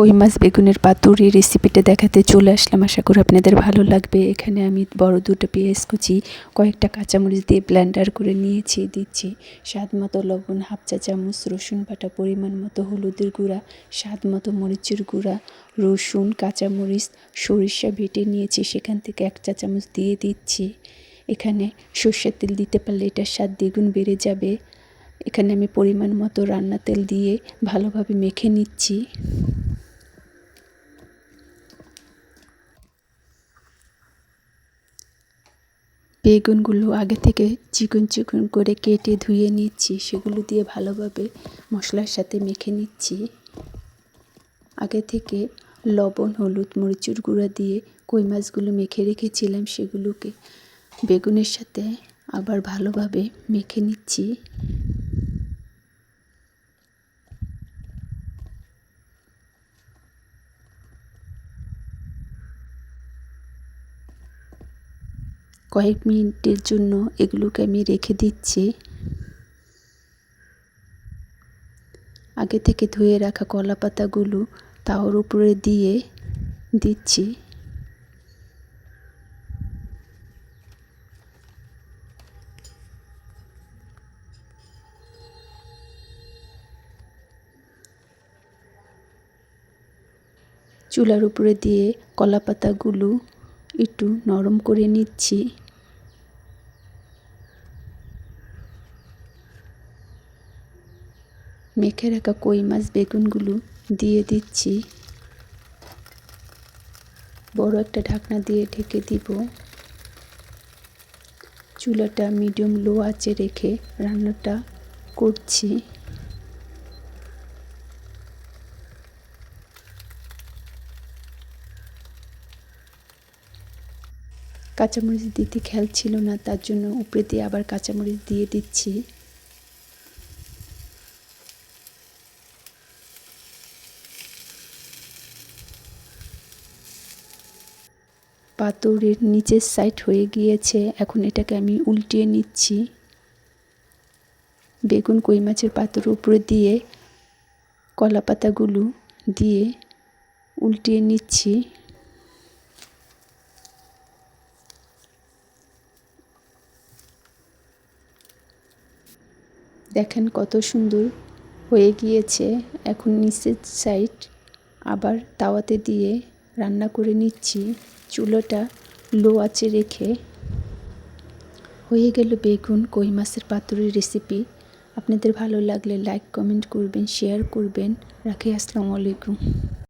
কই মাছ বেগুনের পাতুরি রেসিপিটা দেখাতে চলে আসলাম। আশা করি আপনাদের ভালো লাগবে। এখানে আমি বড় দুটো পেঁয়াজ কুচি, কয়েকটা কাঁচামরিচ দিয়ে ব্লেন্ডার করে নিয়েছি, দিচ্ছি। স্বাদ মতো লবণ, হাফ চা চামচ, রসুন বাটা পরিমাণ মতো, হলুদের গুঁড়া স্বাদ মতো মরিচের গুঁড়া, রসুন, কাঁচামরিচ, সরিষা বেটে নিয়েছি, সেখান থেকে এক চা চামচ দিয়ে দিচ্ছি। এখানে সর্ষের তেল দিতে পারলে এটার স্বাদ দ্বিগুণ বেড়ে যাবে। এখানে আমি পরিমাণ মতো রান্না তেল দিয়ে ভালোভাবে মেখে নিচ্ছি। বেগুনগুলো আগে থেকে চিকন চিকন করে কেটে ধুয়ে নিচ্ছি, সেগুলো দিয়ে ভালোভাবে মশলার সাথে মেখে নিচ্ছি। আগে থেকে লবণ, হলুদ, মরিচুর গুঁড়া দিয়ে কই মাছগুলো মেখে রেখেছিলাম, সেগুলোকে বেগুনের সাথে আবার ভালোভাবে মেখে নিচ্ছি। কয়েক মিনিটের জন্য এগুলোকে আমি রেখে দিচ্ছি। আগে থেকে ধুয়ে রাখা কলা পাতাগুলো তাওয়ার উপরে দিয়ে দিচ্ছি। চুলার উপরে দিয়ে কলা পাতাগুলো একটু নরম করে নিচ্ছি। মেখে রাখা কই মাছ বেগুনগুলো দিয়ে দিচ্ছি। বড় একটা ঢাকনা দিয়ে ঢেকে দিব। চুলাটা মিডিয়াম লো আঁচে রেখে রান্নাটা করছি। কাঁচামরিচ দিতে খেয়াল ছিল না, তার জন্য উপরে দিয়ে আবার কাঁচামরিচ দিয়ে দিচ্ছি। পাতুরির নিচের সাইড হয়ে গিয়েছে, এখন এটাকে আমি উল্টিয়ে নিচ্ছি। বেগুন, কই মাছের পাতুর উপরে দিয়ে কলা পাতাগুলো দিয়ে উল্টিয়ে নিচ্ছি। দেখেন কত সুন্দর হয়ে গিয়েছে। এখন নিচের সাইড আবার তাওয়াতে দিয়ে রান্না করে নিচ্ছি। চুলোটা লো আঁচে রেখে হয়ে গেল বেগুন, কই মাছের পাতুরির রেসিপি আপনাদের ভালো লাগলে লাইক কমেন্ট করবেন শেয়ার করবেন। রাখি, আসসালামু আলাইকুম।